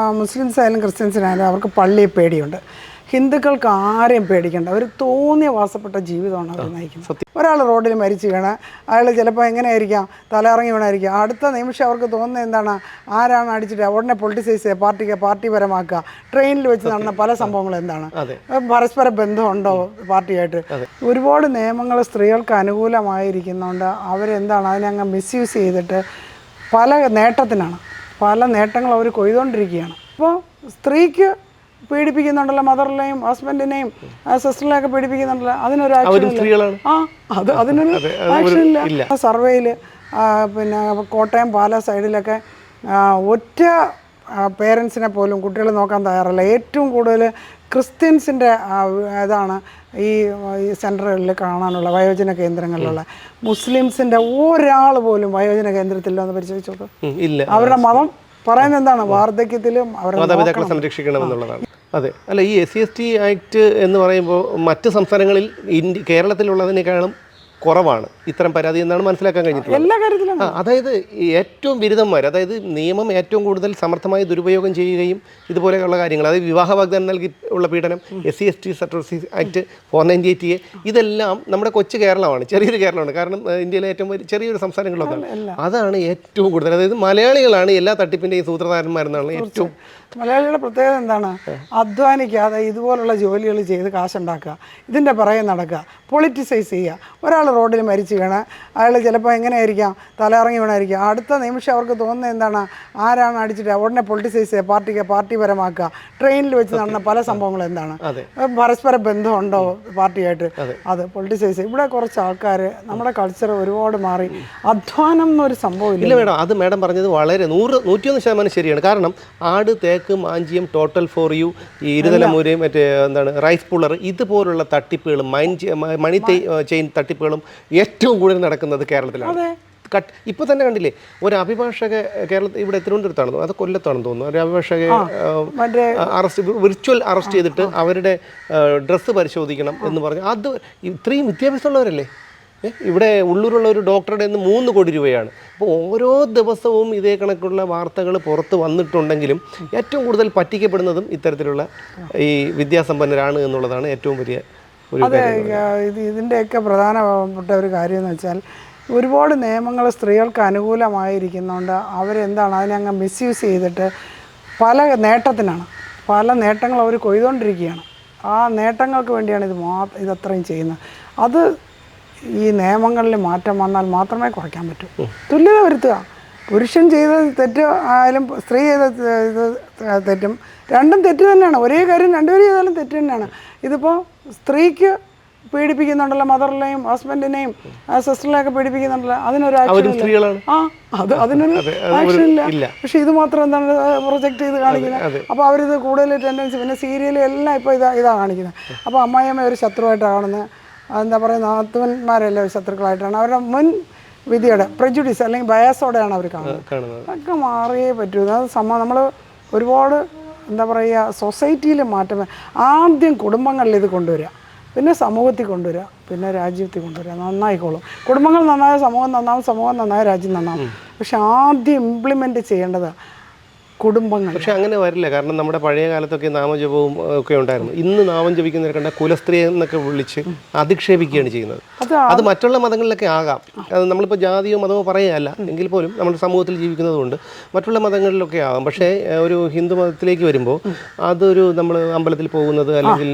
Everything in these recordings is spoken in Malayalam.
മുസ്ലിംസ് ആയാലും ക്രിസ്ത്യൻസിനായാലും അവർക്ക് പള്ളിയെ പേടിയുണ്ട്. ഹിന്ദുക്കൾക്ക് ആരെയും പേടിക്കണ്ട. അവർ തോന്നിയ വാസപ്പെട്ട ജീവിതമാണ് അവർ നയിക്കുന്നത്. ഒരാൾ റോഡിൽ മരിച്ചു വീണ അയാൾ ചിലപ്പോൾ എങ്ങനെയായിരിക്കാം തലയിറങ്ങി വീണായിരിക്കാം. അടുത്ത നിമിഷം അവർക്ക് തോന്നുന്നത് എന്താണ് ആരാണ് അടിച്ചിട്ട് ഉടനെ പൊളിറ്റിസൈസ് ചെയ്യുക പാർട്ടിക്ക് പാർട്ടി പരമാക്കുക ട്രെയിനിൽ വെച്ച് നടന്ന പല സംഭവങ്ങളും എന്താണ്. പരസ്പര ബന്ധമുണ്ടോ പാർട്ടിയായിട്ട്? ഒരുപാട് നിയമങ്ങൾ സ്ത്രീകൾക്ക് അനുകൂലമായിരിക്കുന്നതുകൊണ്ട് അവരെന്താണ് അതിനെ അങ്ങ് മിസ്യൂസ് ചെയ്തിട്ട് പല നേട്ടത്തിനാണ്. പല നേട്ടങ്ങൾ അവർ കൊയ്തുകൊണ്ടിരിക്കുകയാണ് അപ്പോൾ സ്ത്രീക്ക് പീഡിപ്പിക്കുന്നുണ്ടല്ലോ മദറിനെയും ഹസ്ബൻഡിനെയും സിസ്റ്ററിനെയൊക്കെ പീഡിപ്പിക്കുന്നുണ്ടല്ലോ അതിനൊരു ആക്ഷൻ ആ അത് അതിനൊരു ആക്ഷൻ ഇല്ല. സർവേയിൽ പിന്നെ കോട്ടയം പാല സൈഡിലൊക്കെ ഒറ്റ പേരൻസിനെ പോലും കുട്ടികൾ നോക്കാൻ തയ്യാറല്ല. ഏറ്റവും കൂടുതൽ ക്രിസ്ത്യൻസിന്റെ ഇതാണ് ഈ സെന്ററുകളിൽ കാണാനുള്ള വയോജന കേന്ദ്രങ്ങളിലുള്ള. മുസ്ലിംസിന്റെ ഒരാൾ പോലും വയോജന കേന്ദ്രത്തിൽ എന്ന് പരിശോധിച്ചു നോക്കും. ഇല്ല. അവരുടെ മതം പറയുന്നത് എന്താണ്? വാർദ്ധക്യത്തിലും അവരുടെ സംരക്ഷിക്കണം സംരക്ഷിക്കണമെന്നുള്ളതാണ്. അതെ. അല്ല ഈ S C S T act എന്ന് പറയുമ്പോൾ മറ്റ് സംസ്ഥാനങ്ങളിൽ ഇന്ത്യ കേരളത്തിലുള്ളതിനേക്കാളും കുറവാണ്. ഇത്തരം പരാതി എന്നാണ് മനസ്സിലാക്കാൻ കഴിഞ്ഞിട്ടുള്ളത്. എല്ലാ കാര്യത്തിലും അതായത് ഏറ്റവും ബിരുദന്മാർ അതായത് നിയമം ഏറ്റവും കൂടുതൽ സമർത്ഥമായി ദുരുപയോഗം ചെയ്യുകയും ഇതുപോലെയുള്ള കാര്യങ്ങൾ അതായത് വിവാഹ വാഗ്ദാനം നൽകി ഉള്ള പീഡനം S C S T certificate act four ninety eighty A ഇതെല്ലാം നമ്മുടെ കൊച്ചു കേരളമാണ് ചെറിയൊരു കേരളമാണ്. കാരണം ഇന്ത്യയിലെ ഏറ്റവും വലിയ ചെറിയൊരു സംസ്ഥാനങ്ങളൊക്കെ അതാണ് ഏറ്റവും കൂടുതൽ അതായത് മലയാളികളാണ് എല്ലാ തട്ടിപ്പിന്റെയും സൂത്രധാരന്മാരെന്നാണ് ഏറ്റവും മലയാളികളുടെ പ്രത്യേകത എന്താണ്? അധ്വാനിക്കാതെ ഇതുപോലുള്ള ജോലികൾ ചെയ്ത് കാശുണ്ടാക്കുക ഇതിന്റെ പുറകെ നടക്കുക പൊളിറ്റിസൈസ് ചെയ്യുക. ഒരാൾ റോഡിൽ മരിച്ചു വീണ്. അയാൾ ചിലപ്പോൾ എങ്ങനെയായിരിക്കാം? തലയിറങ്ങി വീണായിരിക്കാം. അടുത്ത നിമിഷം അവർക്ക് തോന്നുന്നത് എന്താണ്? ആരാണ് അടിച്ചിട്ട്? ഉടനെ പൊളിറ്റിസൈസ് ചെയ്യുക പാർട്ടിക്ക് പാർട്ടി പരമാക്കുക ട്രെയിനിൽ വെച്ച് നടന്ന പല സംഭവങ്ങളും എന്താണ്. പരസ്പര ബന്ധമുണ്ടോ പാർട്ടിയായിട്ട്? അത്. പൊളിറ്റിസൈസ്. ഇവിടെ കുറച്ച് ആൾക്കാർ നമ്മുടെ കൾച്ചർ ഒരുപാട് മാറി. അധ്വാനം എന്നൊരു സംഭവം ഇല്ല. മേഡം അത് മേഡം പറഞ്ഞത് വളരെ നൂറ് നൂറ്റിയൊന്ന് ശതമാനം ശരിയാണ്. കാരണം ആട് തേക്ക് മാഞ്ചിയം ടോട്ടൽ ഫോർ യു ഈ ഇരുതലമൂരയും മറ്റേ എന്താണ് റൈസ് പുള്ളർ ഇതുപോലുള്ള തട്ടിപ്പുകൾ മൈൻ മണി ചെയിൻ ചെയിൻ തട്ടിപ്പുകളും ഏറ്റവും കൂടുതൽ നടക്കുന്നത് കേരളത്തിലാണ്. കട്ട് ഇപ്പൊ തന്നെ കണ്ടില്ലേ ഒരു അഭിഭാഷക കേരളത്തിൽ ഇവിടെ തിരുവനന്തപുരത്താണെന്ന് അത് കൊല്ലത്താണെന്ന് തോന്നുന്നു. ഒരു അഭിഭാഷക അറസ്റ്റ് വിർച്വൽ അറസ്റ്റ് ചെയ്തിട്ട് അവരുടെ ഡ്രസ്സ് പരിശോധിക്കണം എന്ന് പറഞ്ഞു. അത് ഇത്രയും വിദ്യാഭ്യാസമുള്ളവരല്ലേ? ഇവിടെ ഉള്ളൂരുള്ള ഒരു ഡോക്ടറുടെ നിന്ന് മൂന്ന് കോടി രൂപയാണ്. അപ്പോൾ ഓരോ ദിവസവും ഇതേ കണക്കുള്ള വാർത്തകൾ പുറത്ത് വന്നിട്ടുണ്ടെങ്കിലും ഏറ്റവും കൂടുതൽ പറ്റിക്കപ്പെടുന്നതും ഇത്തരത്തിലുള്ള ഈ വിദ്യാസമ്പന്നരാണ് എന്നുള്ളതാണ് ഏറ്റവും വലിയ അതെ ഇത് ഇതിന്റെയൊക്കെ പ്രധാനപ്പെട്ട ഒരു കാര്യം എന്ന് വെച്ചാൽ ഒരുപാട് നിയമങ്ങൾ സ്ത്രീകൾക്ക് അനുകൂലമായിരിക്കുന്നതുകൊണ്ട് അവരെന്താണ് അതിനങ്ങ് മിസ്യൂസ് ചെയ്തിട്ട് പല നേട്ടത്തിനാണ്. പല നേട്ടങ്ങൾ അവർ കൊയ്തുകൊണ്ടിരിക്കുകയാണ് ആ നേട്ടങ്ങൾക്ക് വേണ്ടിയാണ് ഇത് മാ ഇതത്രയും ചെയ്യുന്നത്. അത് ഈ നിയമങ്ങളിൽ മാറ്റം വന്നാൽ മാത്രമേ കുറയ്ക്കാൻ പറ്റൂ. തുല്യത വരുത്തുക. പുരുഷൻ ചെയ്ത തെറ്റ് ആയാലും സ്ത്രീ ചെയ്ത ഇത് തെറ്റും രണ്ടും തെറ്റ് തന്നെയാണ്. ഒരേ കാര്യം രണ്ടുപേരും ചെയ്താലും തെറ്റ് തന്നെയാണ്. ഇതിപ്പോൾ സ്ത്രീക്ക് പീഡിപ്പിക്കുന്നുണ്ടല്ലോ മദറിനെയും ഹസ്ബൻഡിനെയും സിസ്റ്ററിനെയൊക്കെ പീഡിപ്പിക്കുന്നുണ്ടല്ലോ. അതിനൊരു ആക്ഷൻ ആ അത് അതിനൊരു ആക്ഷൻ ഇല്ല. പക്ഷെ ഇത് മാത്രം എന്താണ് പ്രൊജക്റ്റ് ചെയ്ത് കാണിക്കുന്നത്? അപ്പോൾ അവരിത് കൂടുതൽ ടെൻഡൻസി പിന്നെ സീരിയലും എല്ലാം ഇപ്പോൾ ഇതാ ഇതാ കാണിക്കുന്നത്. അപ്പോൾ അമ്മായിയമ്മ ഒരു ശത്രുവായിട്ടാണ്. കാണുന്നത് എന്താ പറയുക നാത്തുവന്മാരെല്ലാം ഒരു ശത്രുക്കളായിട്ടാണ്. അവരുടെ മുൻ വിധിയുടെ പ്രജുഡീസ് അല്ലെങ്കിൽ ബയാസോടെയാണ് അവർ കാണുന്നത്. അതൊക്കെ മാറിയേ പറ്റൂ. അത് സമ നമ്മൾ ഒരുപാട് എന്താ പറയുക സൊസൈറ്റിയിൽ മാറ്റം. ആദ്യം കുടുംബങ്ങളിൽ ഇത് കൊണ്ടുവരിക പിന്നെ സമൂഹത്തിൽ കൊണ്ടുവരിക പിന്നെ രാജ്യത്തിൽ കൊണ്ടുവരിക നന്നായിക്കോളും. കുടുംബങ്ങൾ നന്നായ സമൂഹം നന്നാവും സമൂഹം നന്നായ രാജ്യം നന്നാവും. പക്ഷെ ആദ്യം ഇംപ്ലിമെന്റ് ചെയ്യേണ്ടത് കുടുംബങ്ങൾ. പക്ഷെ അങ്ങനെ വരില്ല. കാരണം നമ്മുടെ പഴയ കാലത്തൊക്കെ നാമജപവും ഒക്കെ ഉണ്ടായിരുന്നു. ഇന്ന് നാമം ജപിക്കുന്നവരെ കണ്ട കുലസ്ത്രീ എന്നൊക്കെ വിളിച്ച് അധിക്ഷേപിക്കുകയാണ് ചെയ്യുന്നത്. അത് മറ്റുള്ള മതങ്ങളിലൊക്കെ ആകാം. അത് നമ്മളിപ്പോൾ ജാതിയോ മതമോ പറയുകയല്ല. എങ്കിൽ പോലും നമ്മുടെ സമൂഹത്തിൽ ജീവിക്കുന്നതുകൊണ്ട് മറ്റുള്ള മതങ്ങളിലൊക്കെ ആകാം. പക്ഷേ ഒരു ഹിന്ദു മതത്തിലേക്ക് വരുമ്പോൾ അതൊരു നമ്മൾ അമ്പലത്തിൽ പോകുന്നത് അല്ലെങ്കിൽ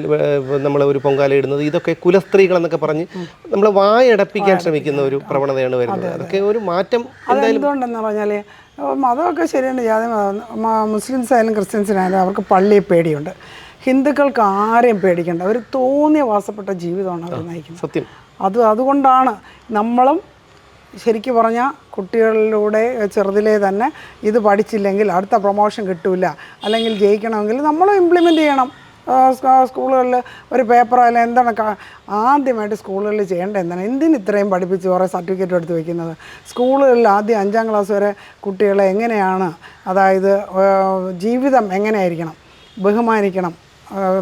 നമ്മൾ ഒരു പൊങ്കാല ഇടുന്നത് ഇതൊക്കെ കുലസ്ത്രീകൾ എന്നൊക്കെ പറഞ്ഞ് നമ്മൾ വായടപ്പിക്കാൻ ശ്രമിക്കുന്ന ഒരു പ്രവണതയാണ് വരുന്നത്. അതൊക്കെ ഒരു മാറ്റം എന്തായാലും പറഞ്ഞാൽ മതമൊക്കെ ശരിയാണ് ജാതി മതം. മുസ്ലിംസ് ആയാലും ക്രിസ്ത്യൻസിനായാലും അവർക്ക് പള്ളിയെ പേടിയുണ്ട്. ഹിന്ദുക്കൾക്ക് ആരെയും പേടിക്കേണ്ട. അവർ തോന്നിയ വാസപ്പെട്ട ജീവിതമാണ് അവർ നയിക്കുന്നത്. സത്യം. അത് അതുകൊണ്ടാണ് നമ്മളും ശരിക്കും പറഞ്ഞാൽ കുട്ടികളിലൂടെ ചെറുതിലേ തന്നെ ഇത് പഠിച്ചില്ലെങ്കിൽ അടുത്ത പ്രൊമോഷൻ കിട്ടില്ല അല്ലെങ്കിൽ ജയിക്കണമെങ്കിൽ നമ്മളും ഇംപ്ലിമെന്റ് ചെയ്യണം. സ്കൂളുകളിൽ ഒരു പേപ്പറോ അല്ലെങ്കിൽ എന്താണ് ആദ്യമായിട്ട് സ്കൂളുകളിൽ ചെയ്യേണ്ടത് എന്താണ്? എന്തിന് ഇത്രയും പഠിപ്പിച്ച് കുറേ സർട്ടിഫിക്കറ്റ് എടുത്ത് വെക്കുന്നത്? സ്കൂളുകളിൽ ആദ്യം അഞ്ചാം ക്ലാസ് വരെ കുട്ടികളെ എങ്ങനെയാണ് അതായത് ജീവിതം എങ്ങനെയായിരിക്കണം ബഹുമാനിക്കണം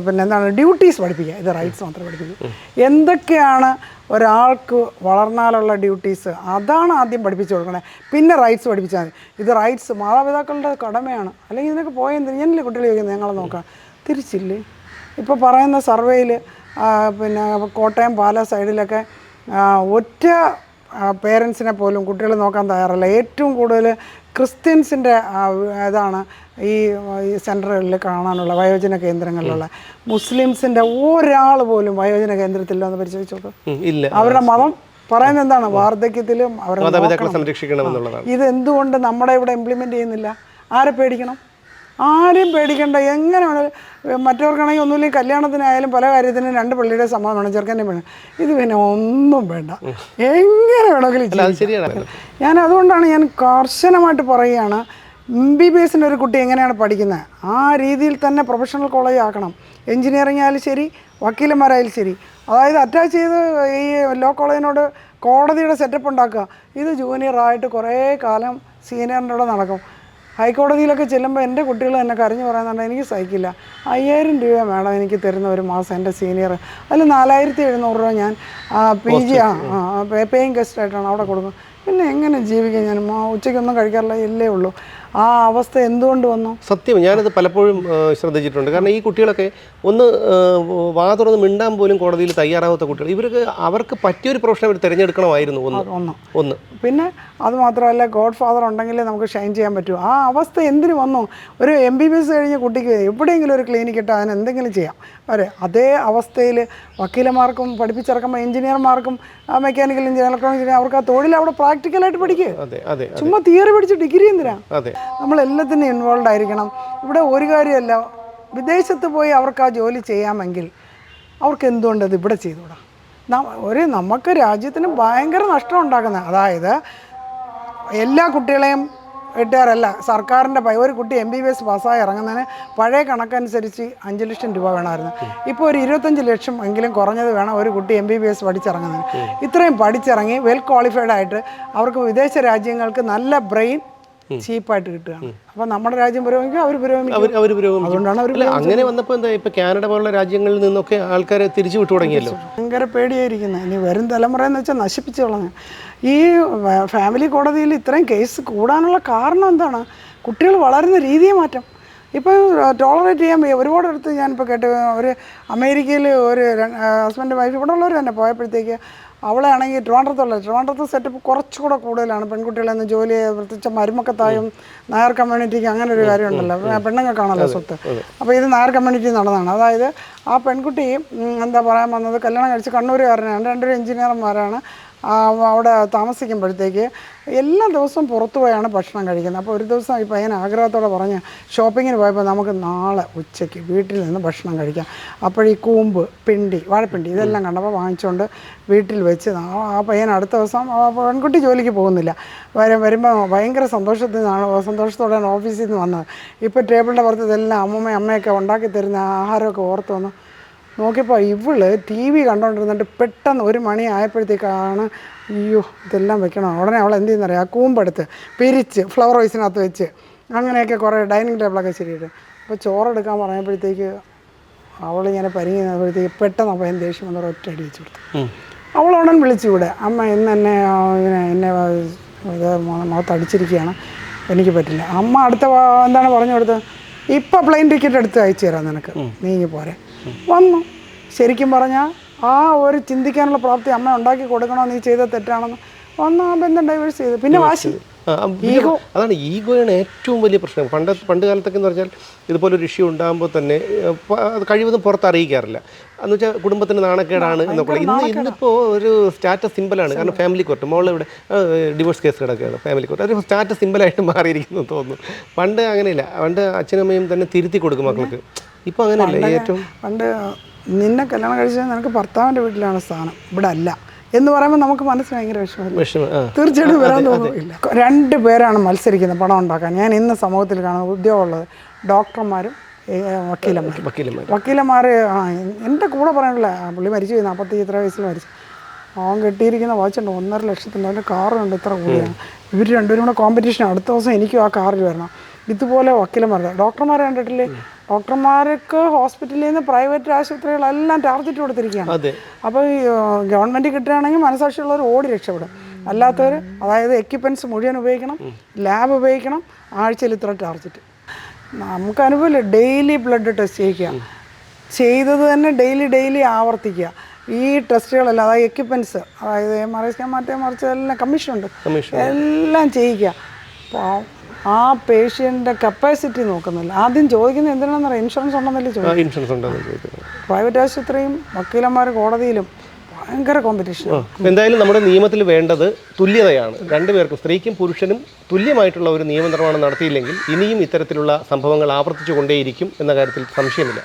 പിന്നെ എന്താണ് ഡ്യൂട്ടീസ് പഠിപ്പിക്കുക ഇത് റൈറ്റ്സ് മാത്രമേ പഠിപ്പിക്കൂ എന്തൊക്കെയാണ് ഒരാൾക്ക് വളർന്നാലുള്ള ഡ്യൂട്ടീസ്? അതാണ് ആദ്യം പഠിപ്പിച്ചു കൊടുക്കണേ. പിന്നെ റൈറ്റ്സ് പഠിപ്പിച്ചാൽ മതി. ഇത് റൈറ്റ്സ് മാതാപിതാക്കളുടെ കടമയാണ്. അല്ലെങ്കിൽ ഇതിനൊക്കെ പോയെന്ത് ഞാനല്ലേ കുട്ടികൾ ചോദിക്കുന്നത്? ഞങ്ങളെ നോക്കാം. തിരിച്ചില്ലേ? ഇപ്പോൾ പറയുന്ന സർവേയിൽ പിന്നെ കോട്ടയം പാല സൈഡിലൊക്കെ ഒറ്റ പേരൻസിനെ പോലും കുട്ടികൾ നോക്കാൻ തയ്യാറല്ല. ഏറ്റവും കൂടുതൽ ക്രിസ്ത്യൻസിന്റെ ഇതാണ് ഈ ഈ സെന്ററുകളിൽ കാണാനുള്ള വയോജന കേന്ദ്രങ്ങളിലുള്ള. മുസ്ലിംസിന്റെ ഒരാൾ പോലും വയോജന കേന്ദ്രത്തിൽ എന്ന് പരിശോധിച്ച് നോക്കും ഇല്ല. അവരുടെ മതം പറയുന്നത് എന്താണ്? വാർദ്ധക്യത്തിലും അവരുടെ ഇത് എന്തുകൊണ്ട് നമ്മുടെ ഇവിടെ ഇംപ്ലിമെന്റ് ചെയ്യുന്നില്ല? ആരെ പേടിക്കണം? ആരെയും പേടിക്കണ്ട. എങ്ങനെ മറ്റവർക്കാണെങ്കിൽ ഒന്നുമില്ലെങ്കിൽ കല്യാണത്തിനായാലും പല കാര്യത്തിനും രണ്ട് പള്ളിയുടെ സമ്മതം വേണം ചെറുക്കന്റെ വേണം ഇത് പിന്നെ ഒന്നും വേണ്ട. എങ്ങനെ വേണമെങ്കിലും ഞാൻ അതുകൊണ്ടാണ് ഞാൻ കർശനമായിട്ട് പറയുകയാണ് എം ബി ബി എസിന്റെ ഒരു കുട്ടി എങ്ങനെയാണ് പഠിക്കുന്നത്? ആ രീതിയിൽ തന്നെ പ്രൊഫഷണൽ കോളേജ് ആക്കണം. എഞ്ചിനീയറിംഗ് ആയാലും ശരി വക്കീലന്മാരായാലും ശരി. അതായത് അറ്റാച്ച് ചെയ്ത് ഈ ലോ കോളേജിനോട് കോടതിയുടെ സെറ്റപ്പ് ഉണ്ടാക്കുക. ഇത് ജൂനിയറായിട്ട് കുറേ കാലം സീനിയറിന്റെ കൂടെ നടക്കും. ഹൈക്കോടതിയിലൊക്കെ ചെല്ലുമ്പോൾ എന്റെ കുട്ടികൾ എന്നെ കരഞ്ഞു പറയുന്നുണ്ട് എനിക്ക് സഹിക്കില്ല അയ്യായിരം രൂപ വേണം എനിക്ക് തരുന്ന ഒരു മാസം എന്റെ സീനിയർ അതിൽ നാലായിരത്തി എഴുന്നൂറ് രൂപ ഞാൻ പി ജി ആ പേയിങ് ഗസ്റ്റായിട്ടാണ് അവിടെ കൊടുക്കുന്നത്. പിന്നെ എങ്ങനെ ജീവിക്കാൻ ഞാൻ? ഉച്ചയ്ക്കൊന്നും കഴിക്കാറില്ല ഇല്ലേ ഉള്ളൂ. ആ അവസ്ഥ എന്തുകൊണ്ട് വന്നു? സത്യം ഞാനത് പലപ്പോഴും ശ്രദ്ധിച്ചിട്ടുണ്ട്. കാരണം ഈ കുട്ടികളൊക്കെ ഒന്ന് വാ തുറന്ന് മിണ്ടാൻ പോലും കോടതിയിൽ തയ്യാറാവാത്ത കുട്ടികൾ. ഇവർക്ക് അവർക്ക് പറ്റിയൊരു പ്രൊഫഷൻ അവർ തിരഞ്ഞെടുക്കണമായിരുന്നു ഒന്ന്. ഒന്ന് ഒന്ന്. പിന്നെ അത് മാത്രമല്ല ഗോഡ് ഫാദർ ഉണ്ടെങ്കിലേ നമുക്ക് ഷൈൻ ചെയ്യാൻ പറ്റൂ. ആ അവസ്ഥ എന്തിനു വന്നു? ഒരു എം ബി ബി എസ് കഴിഞ്ഞ കുട്ടിക്ക് എവിടെയെങ്കിലും ഒരു ക്ലിനിക്ക് ഇട്ടാൽ അതിന് എന്തെങ്കിലും ചെയ്യാം. അവരെ അതേ അവസ്ഥയിൽ വക്കീലമാർക്കും പഠിപ്പിച്ചിറക്കുമ്പോൾ എഞ്ചിനീയർമാർക്കും മെക്കാനിക്കൽ എഞ്ചിനീയർ ഇലക്ട്രോണിക് എഞ്ചിനീയർ അവർക്ക് ആ തൊഴിൽ അവിടെ പ്രാക്ടിക്കലായിട്ട് പഠിക്കുക ചുമ്മാ തിയറി പഠിച്ച് ഡിഗ്രി എന്തിനാ? എല്ലാത്തിനും ഇൻവോൾവ് ആയിരിക്കണം. ഇവിടെ ഒരു കാര്യമല്ല വിദേശത്ത് പോയി അവർക്ക് ആ ജോലി ചെയ്യാമെങ്കിൽ അവർക്ക് എന്തുകൊണ്ട് അത് ഇവിടെ ചെയ്തുകൂടാ? ന- ഒരു നമുക്ക് രാജ്യത്തിന് ഭയങ്കര നഷ്ടം ഉണ്ടാക്കുന്നത് അതായത് എല്ലാ കുട്ടികളെയും എട്ടുകാരല്ല സർക്കാരിന്റെ പൈ ഒരു കുട്ടി എം ബി ബി എസ് പാസ്സായി ഇറങ്ങുന്നതിന് പഴയ കണക്കനുസരിച്ച് അഞ്ച് ലക്ഷം രൂപ വേണമായിരുന്നു. ഇപ്പോൾ ഒരു ഇരുപത്തഞ്ച് ലക്ഷം എങ്കിലും കുറഞ്ഞത് വേണം ഒരു കുട്ടി എം ബി ബി എസ് പഠിച്ചിറങ്ങുന്നതിന്. ഇത്രയും പഠിച്ചിറങ്ങി വെൽ ക്വാളിഫൈഡ് ആയിട്ട് അവർക്ക് വിദേശ രാജ്യങ്ങൾക്ക് നല്ല ബ്രെയിൻ ചീപ്പായിട്ട് കിട്ടുകയാണ് അപ്പോൾ നമ്മുടെ രാജ്യം പുരോഗമിക്കും അവർ പുരോഗമിക്കും. അവർ അതുകൊണ്ടാണ് അവർ അങ്ങനെ വന്നപ്പോൾ എന്താ ഇപ്പൊ കാനഡ പോലുള്ള രാജ്യങ്ങളിൽ നിന്നൊക്കെ ആൾക്കാരെ തിരിച്ചു വിട്ടു തുടങ്ങിയല്ലോ? ഭയങ്കര പേടിയായിരിക്കുന്നത് ഇനി വരും തലമുറ എന്ന് വെച്ചാൽ നശിപ്പിച്ചു കളഞ്ഞു. ഈ ഫാമിലി കോടതിയിൽ ഇത്രയും കേസ് കൂടാനുള്ള കാരണം എന്താണ്? കുട്ടികൾ വളരുന്ന രീതിയെ മാറ്റം. ഇപ്പം ടോളറേറ്റ് ചെയ്യാൻ വയ്യ. ഒരുപാട് അടുത്ത് ഞാനിപ്പോൾ കേട്ട് ഒരു അമേരിക്കയിൽ ഒരു ഹസ്ബൻഡ് വൈഫ് ഇവിടെ ഉള്ളവർ തന്നെ പോയപ്പോഴത്തേക്ക് അവളെ ആണെങ്കിൽ ട്രിവാൻഡ്രത്തുള്ള ട്രിവാൻഡ്രത്ത് സെറ്റപ്പ് കുറച്ചുകൂടെ കൂടുതലാണ്. പെൺകുട്ടികളെ നിന്ന് ജോലി പ്രത്യേകിച്ച് മരുമക്കത്തായും നായർ കമ്മ്യൂണിറ്റിക്ക് അങ്ങനെ ഒരു കാര്യമുണ്ടല്ലോ. പെണ്ണുങ്ങൾക്കാണല്ലോ സ്വത്ത്. അപ്പോൾ ഇത് നായർ കമ്മ്യൂണിറ്റി നടന്നതാണ്. അതായത് ആ പെൺകുട്ടി എന്താ പറയാൻ വന്നത് കല്യാണം കഴിച്ച് കണ്ണൂരുകാരനാണ്. രണ്ടൊരു എഞ്ചിനീയർമാരാണ്. അവിടെ താമസിക്കുമ്പോഴത്തേക്ക് എല്ലാ ദിവസവും പുറത്തു പോയാണ് ഭക്ഷണം കഴിക്കുന്നത്. അപ്പോൾ ഒരു ദിവസം ഈ പയ്യൻ ആഗ്രഹത്തോടെ പറഞ്ഞ് ഷോപ്പിങ്ങിന് പോയപ്പോൾ നമുക്ക് നാളെ ഉച്ചയ്ക്ക് വീട്ടിൽ നിന്ന് ഭക്ഷണം കഴിക്കാം. അപ്പോൾ ഈ കൂമ്പ് പിണ്ടി വാഴപ്പിണ്ടി ഇതെല്ലാം കണ്ടപ്പോൾ വാങ്ങിച്ചുകൊണ്ട് വീട്ടിൽ വെച്ച് ആ- പയ്യൻ അടുത്ത ദിവസം പെൺകുട്ടി ജോലിക്ക് പോകുന്നില്ല. വരും വരുമ്പോൾ ഭയങ്കര സന്തോഷത്തിൽ നിന്നാണ് സന്തോഷത്തോടെയാണ് ഓഫീസിൽ നിന്ന് വന്നത്. ഇപ്പോൾ ടേബിളിന്റെ പുറത്ത് ഇതെല്ലാം അമ്മമ്മ അമ്മയൊക്കെ ഉണ്ടാക്കി തരുന്ന ആഹാരമൊക്കെ ഓർത്ത് വന്നു നോക്കിയപ്പോൾ ഇവൾ ടി വി കണ്ടുകൊണ്ടിരുന്നിട്ട് പെട്ടെന്ന് ഒരു മണി ആയപ്പോഴത്തേക്കാണ് അയ്യോ ഇതെല്ലാം വെക്കണം? ഉടനെ അവൾ എന്ത് ചെയ്യുന്നറിയാം? ആ കൂമ്പെടുത്ത് പിരിച്ച് ഫ്ലവർ വൈസിനകത്ത് വെച്ച്. അങ്ങനെയൊക്കെ കുറേ ഡൈനിങ് ടേബിളൊക്കെ ശരിയിട്ട് അപ്പോൾ ചോറെടുക്കാൻ പറഞ്ഞപ്പോഴത്തേക്ക് അവളിങ്ങനെ പരിങ്ങി നിന്നപ്പോഴത്തേക്ക് പെട്ടെന്ന് അപ്പോൾ എന്റെ ദേഷ്യം വന്നൊരു ഒറ്റ അടി വെച്ചു കൊടുത്തു. അവൾ ഉടൻ വിളിച്ചു ഇവിടെ. അമ്മ ഇന്ന് എന്നെ ഇങ്ങനെ എന്നെ ഇത് മുഖത്തടിച്ചിരിക്കുകയാണ് എനിക്ക് പറ്റില്ല. അമ്മ അടുത്ത എന്താണ് പറഞ്ഞു കൊടുത്തത്? ഇപ്പം പ്ലെയിൻ ടിക്കറ്റ് എടുത്ത് അയച്ചു തരാം നിനക്ക്. നീങ്ങി പോരെ. വന്നു. ശരിക്കും പറഞ്ഞാൽ ആ ഒരു ചിന്തിക്കാനുള്ള പ്രാപ്തി അമ്മ ഉണ്ടാക്കി കൊടുക്കണോ? നീ ചെയ്ത തെറ്റാണെന്ന്. വന്നു ആ ബന്ധം ഡൈവേഴ്സ് ചെയ്തു. പിന്നെ വാശി. ആ, അതാണ് ഈഗോയാണ് ഏറ്റവും വലിയ പ്രശ്നം. പണ്ട് പണ്ട് കാലത്തൊക്കെ എന്ന് പറഞ്ഞാൽ ഇതുപോലൊരു ഇഷ്യൂ ഉണ്ടാകുമ്പോൾ തന്നെ അത് കഴിവതും പുറത്ത് അറിയിക്കാറില്ല. എന്ന് വെച്ചാൽ കുടുംബത്തിന് നാണക്കേടാണ് എന്നൊക്കെ ഇന്ന് ഇന്നിപ്പോൾ ഒരു സ്റ്റാറ്റസ് സിമ്പിളാണ് കാരണം ഫാമിലി കോർട്ട് മോളെ ഇവിടെ ഡിവോഴ്സ് കേസ് കിടക്കുകയാണ് ഫാമിലി കോർട്ട് അതൊരു സ്റ്റാറ്റസ് സിമ്പിളായിട്ട് മാറിയിരിക്കുന്നു തോന്നുന്നു. പണ്ട് അങ്ങനെയില്ല. പണ്ട് അച്ഛനമ്മയും തന്നെ തിരുത്തി കൊടുക്കും മക്കൾക്ക്. ഇപ്പോൾ അങ്ങനെയല്ല ഏറ്റവും? പണ്ട് നിന്നെ കല്യാണം കഴിച്ചാൽ നിനക്ക് ഭർത്താവിന്റെ വീട്ടിലാണ് സ്ഥാനം. ഇവിടെ അല്ല എന്ന് പറയുമ്പോൾ നമുക്ക് മനസ്സിന് ഭയങ്കര വിഷമം തീർച്ചയായിട്ടും വരാൻ തോന്നുന്നില്ല രണ്ട് പേരാണ് മത്സരിക്കുന്നത് പണം ഉണ്ടാക്കാൻ. ഞാൻ ഇന്ന് സമൂഹത്തിൽ കാണുന്ന ഉദ്യോഗമുള്ളത് ഡോക്ടർമാരും വക്കീലന്മാരും. വക്കീലന്മാർ വക്കീലന്മാർ ആ എന്റെ കൂടെ പറയാനുള്ള പുള്ളി മരിച്ചു പോയി നാൽപ്പത്തി ഇത്ര വയസ്സിൽ മരിച്ചു. അവൻ കെട്ടിയിരിക്കുന്ന വാച്ചുണ്ട് ഒന്നര ലക്ഷത്തിന്റെ അവന്റെ കാറുണ്ട് ഇത്ര കൂടിയാണ്. ഇവർ രണ്ടുപേരും കൂടെ കോമ്പറ്റീഷൻ അടുത്ത ദിവസം എനിക്കും ആ കാറിൽ വരണം. ഇതുപോലെ വക്കീലന്മാരുടെ ഡോക്ടർമാരെ കണ്ടിട്ടില്ലേ? ഡോക്ടർമാർക്ക് ഹോസ്പിറ്റലിൽ നിന്ന് പ്രൈവറ്റ് ആശുപത്രികളെല്ലാം ടാർഗറ്റ് കൊടുത്തിരിക്കുകയാണ്. അപ്പോൾ ഈ ഗവൺമെന്റ് കിട്ടുകയാണെങ്കിൽ മനസാക്ഷിയുള്ളവർ ഓടി രക്ഷപ്പെടും. അല്ലാത്തവർ അതായത് എക്യുപ്മെന്റ്സ് മുഴുവൻ ഉപയോഗിക്കണം ലാബ് ഉപയോഗിക്കണം ആഴ്ചയിൽ ഇത്ര ടാർജറ്റ് നമുക്ക് അനുഭവമില്ല. ഡെയിലി ബ്ലഡ് ടെസ്റ്റ് ചെയ്യിക്കുക. ചെയ്തത് തന്നെ ഡെയിലി ഡെയിലി ആവർത്തിക്കുക. ഈ ടെസ്റ്റുകളെല്ലാം അതായത് എക്യുപ്മെന്റ്സ് അതായത് എം ആർ ഐ സ്കാൻ മറ്റേ മറിച്ച് എല്ലാം കമ്മീഷനുണ്ട് കമ്മീഷൻ എല്ലാം ചെയ്യിക്കുക. അപ്പോൾ ആ പേഷ്യന്റെ കപ്പാസിറ്റി നോക്കുന്നില്ല. ആദ്യം ചോദിക്കുന്നത് എന്തിനാണെന്ന് ഇൻഷുറൻസ് ഉണ്ടെന്നല്ലേ ചോദിക്കും ഇൻഷുറൻസ് ഉണ്ടെന്ന് ചോദിക്കുന്നത്. പ്രൈവറ്റ് ആശുപത്രിയും വക്കീലന്മാർ കോടതിയിലും ഭയങ്കര കോമ്പറ്റീഷൻ എന്തായാലും നമ്മുടെ നിയമത്തിൽ വേണ്ടത് തുല്യതയാണ്. രണ്ടുപേർക്കും സ്ത്രീക്കും പുരുഷനും തുല്യമായിട്ടുള്ള ഒരു നിയമനിർമ്മാണം നടത്തിയില്ലെങ്കിൽ ഇനിയും ഇത്തരത്തിലുള്ള സംഭവങ്ങൾ ആവർത്തിച്ചു കൊണ്ടേയിരിക്കും എന്ന കാര്യത്തിൽ സംശയമില്ല.